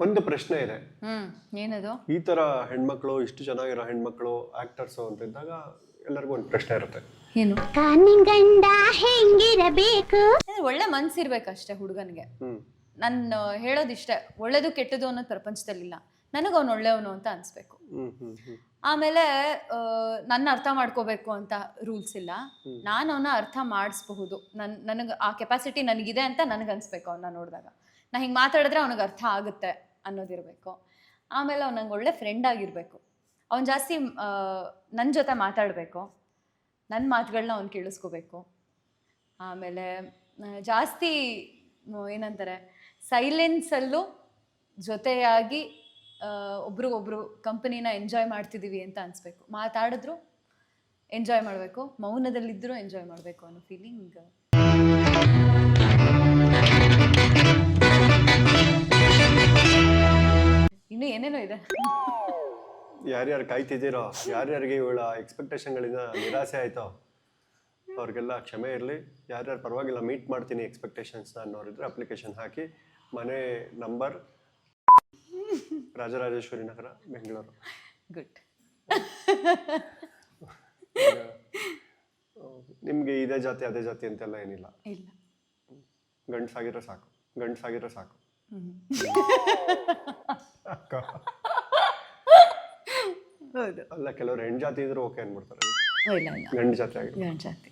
ಒಂದು ಪ್ರಶ್ನೆ ಇದೆ. ಹ್ಮ್ ಏನದು? ಈ ತರ ಹೆಣ್ಮಕ್ಳು ಇಷ್ಟು ಚೆನ್ನಾಗಿರೋ ಹೆಣ್ಮಕ್ಳು ಆಕ್ಟರ್ಸ್ ಅಂತ ಇದ್ದಾಗ ಎಲ್ಲರಿಗೂ ಒಂದು ಪ್ರಶ್ನೆ ಇರುತ್ತೆ. ಏನು? ಕಾನಿನ್ ಗಂಡ ಹೆಂಗಿರಬೇಕು? ಅಂದ್ರೆ ಒಳ್ಳೆ ಮನ್ಸಿರ್ಬೇಕಷ್ಟೇ ಹುಡುಗನಿಗೆ. ಹ್ಮ್. ನಾನು ಹೇಳೋದಿಷ್ಟೇ ಒಳ್ಳೇದು ಕೆಟ್ಟದು ಅನ್ನೋದು ಪ್ರಪಂಚದಲ್ಲಿಲ್ಲ. ನನಗೆ ಅವ್ನು ಒಳ್ಳೆಯವನು ಅಂತ ಅನ್ಸ್ಬೇಕು. ಹ್ಮ್ ಹ್ಮ್ ಹ್ಮ್. ಆಮೇಲೆ ಆ, ನನ್ನ ಅರ್ಥ ಮಾಡ್ಕೋಬೇಕು ಅಂತ ರೂಲ್ಸ್ ಇಲ್ಲ. ನಾನು ಅವನ ಅರ್ಥ ಮಾಡಿಸ್ಬಹುದು. ನನ್ ನನಗೆ ಆ ಕೆಪಾಸಿಟಿ ನನಗಿದೆ ಅಂತ ನನಗೆ ಅನ್ಸ್ಬೇಕು ಅವನ್ನ ನೋಡಿದಾಗ. ನಾ ಹಿಂಗೆ ಮಾತಾಡಿದ್ರೆ ಅವನಿಗೆ ಅರ್ಥ ಆಗುತ್ತೆ. ಅನ್ನೋದಿರಬೇಕು. ಆಮೇಲೆ ಅವ್ನು ನಂಗೆ ಒಳ್ಳೆ ಫ್ರೆಂಡ್ ಆಗಿರಬೇಕು. ಅವ್ನು ಜಾಸ್ತಿ ನನ್ನ ಜೊತೆ ಮಾತಾಡಬೇಕು. ನನ್ನ ಮಾತುಗಳನ್ನ ಅವ್ನು ಕೇಳಿಸ್ಕೋಬೇಕು. ಆಮೇಲೆ ಜಾಸ್ತಿ ಏನಂತಾರೆ ಸೈಲೆನ್ಸಲ್ಲೂ ಜೊತೆಯಾಗಿ ಒಬ್ರು ಒಬ್ರಿಗೊಬ್ರು ಕಂಪನಿನ ಎಂಜಾಯ್ ಮಾಡ್ತಿದ್ದೀವಿ ಅಂತ ಅನಿಸ್ಬೇಕು. ಮಾತಾಡಿದ್ರು ಎಂಜಾಯ್ ಮಾಡಬೇಕು. ಮೌನದಲ್ಲಿದ್ದರೂ ಎಂಜಾಯ್ ಮಾಡಬೇಕು ಅನ್ನೋ ಫೀಲಿಂಗ್ ಏನೇನೋ ಇದೆ. ಯಾರ್ಯಾರು ಕಾಯ್ತಿದ್ದೀರೋ ಯಾರ್ಯಾರಿಗೆ ಇವಳ ಎಕ್ಸ್ಪೆಕ್ಟೇಷನ್ಗಳಿಂದ ನಿರಾಸೆ ಆಯ್ತೋ ಅವ್ರಿಗೆಲ್ಲ ಕ್ಷಮೆ ಇರಲಿ. ಯಾರ್ಯಾರು ಪರವಾಗಿಲ್ಲ ಮೀಟ್ ಮಾಡ್ತೀನಿ ಎಕ್ಸ್ಪೆಕ್ಟೇಷನ್ಸ್ ಅನ್ನೋರಿದ್ರೆ ಅಪ್ಲಿಕೇಶನ್ ಹಾಕಿ ಮನೆ ನಂಬರ್ ರಾಜರಾಜೇಶ್ವರಿ ನಗರ ಬೆಂಗಳೂರು. ಗುಡ್ ನಿಮಗೆ ಇದೇ ಜಾತಿ ಅದೇ ಜಾತಿ ಅಂತೆಲ್ಲ ಏನಿಲ್ಲ. ಇಲ್ಲ. ಗಂಡ್ಸಾಗಿರೋ ಸಾಕು ಗಂಡ್ಸಾಗಿರೋ ಸಾಕು. ಅಕ್ಕ. ಹೌದು. ಅಲ್ಲ ಕೆಲವರು ಹೆಣ್ಣು ಜಾತಿ ಇದ್ರು ಓಕೆ ಅನ್ಬಿಡ್ತಾರೆ. ಇಲ್ಲ ಇಲ್ಲ. ಗಂಡು ಜಾತಿ ಆಗಿ ಗಂಡು ಜಾತಿ.